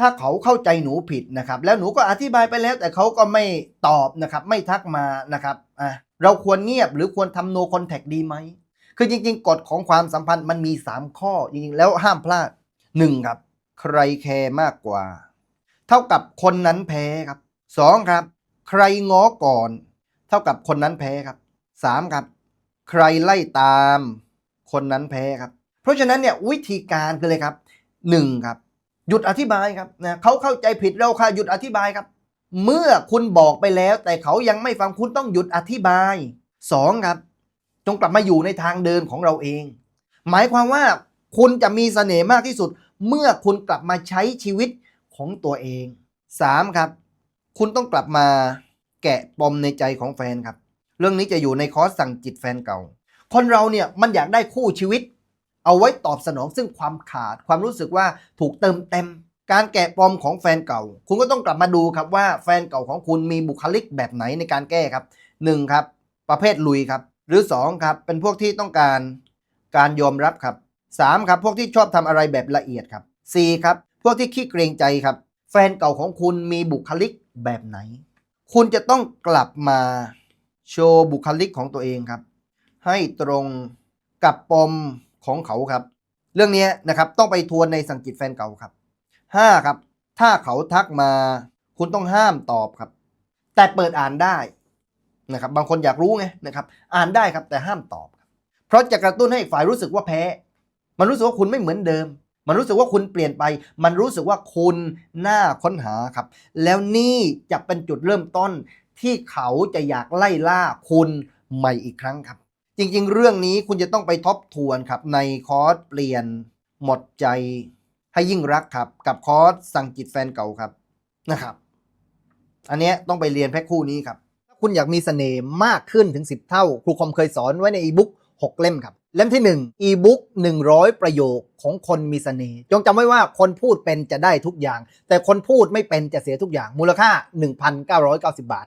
ถ้าเขาเข้าใจหนูผิดนะครับ แล้วหนูก็อธิบายไปแล้ว แต่เขาก็ไม่ตอบนะครับ ไม่ทักมานะครับอะเราควรเงียบหรือควรทำ no contact ดีไหม คือจริง ๆ กฎของความสัมพันธ์มันมี 3 ข้อจริงๆแล้วห้ามพลาด 1 ครับ ใครแคร์มากกว่า เท่ากับคนนั้นแพ้ครับ 2 ครับ ใครง้อก่อน เท่ากับคนนั้นแพ้ครับ 3 ครับ ใครไล่ตาม คนนั้นแพ้ครับ เพราะฉะนั้นเนี่ยวิธีการคือเลยครับ 1 ครับ หยุดอธิบายครับนะเขาเข้าใจผิดเราค่ะหยุดอธิบายครับ เมื่อคุณบอกไปแล้ว แต่เขายังไม่ฟังคุณต้องหยุดอธิบาย2ครับ จงกลับมาอยู่ในทางเดินของเราเอง หมายความว่าคุณจะมีเสน่ห์มากที่สุด เมื่อคุณกลับมาใช้ชีวิตของตัวเอง 3. ครับ คุณต้องกลับมาแกะปมในใจของแฟนครับ เรื่องนี้จะอยู่ในคอร์สสั่งจิตแฟนเก่า คนเราเนี่ยมันอยากได้คู่ชีวิต เอาไว้ตอบสนองซึ่งความขาดความรู้สึกว่าถูกเติมเต็ม การแกะปอมของแฟนเก่า คุณก็ต้องกลับมาดูครับว่าแฟนเก่าของคุณมีบุคลิกแบบไหนในการแก้ครับ 1. ครับ ประเภทลุยครับ หรือ 2 ครับ เป็นพวกที่ต้องการการยอมรับครับ 3. ครับ พวกที่ชอบทำอะไรแบบละเอียดครับ 4. ครับ พวกที่ขี้เกรงใจครับ แฟนเก่าของคุณมีบุคลิกแบบไหน คุณจะต้องกลับมาโชว์บุคลิกของตัวเองครับ ให้ตรงกับปม ของเขาครับ เรื่องนี้นะครับต้องไปทวนในสังกิตแฟนเก่าครับ 5. ครับ ถ้าเขาทักมาคุณต้องห้ามตอบครับ แต่เปิดอ่านได้นะครับ บางคนอยากรู้ไงนะครับ อ่านได้ครับแต่ห้ามตอบ เพราะจะกระตุ้นให้อีกฝ่ายรู้สึกว่าแพ้ มันรู้สึกว่าคุณไม่เหมือนเดิม มันรู้สึกว่าคุณเปลี่ยนไป มันรู้สึกว่าคุณน่าค้นหาครับ แล้วนี่จะเป็นจุดเริ่มต้นที่เขาจะอยากไล่ล่าคุณใหม่อีกครั้งครับ จริง ๆ เรื่องนี้คุณจะต้องไปทบทวนครับ ในคอร์สเปลี่ยนหมดใจให้ยิ่งรักครับ กับคอร์สสั่งจิตแฟนเก่าครับนะครับ อันนี้ต้องไปเรียนแพ็คคู่นี้ครับถ้าคุณอยากมีเสน่ห์มากขึ้นถึง 10 เท่า ครูคอมเคยสอนไว้ในอีบุ๊ก6 เล่มครับ เล่มที่1อีบุ๊ก100 ประโยคของคนมีเสน่ห์จงจำไว้ว่าคนพูดเป็นจะได้ทุกอย่าง แต่คนพูดไม่เป็นจะเสียทุกอย่างมูลค่า 1,990 บาท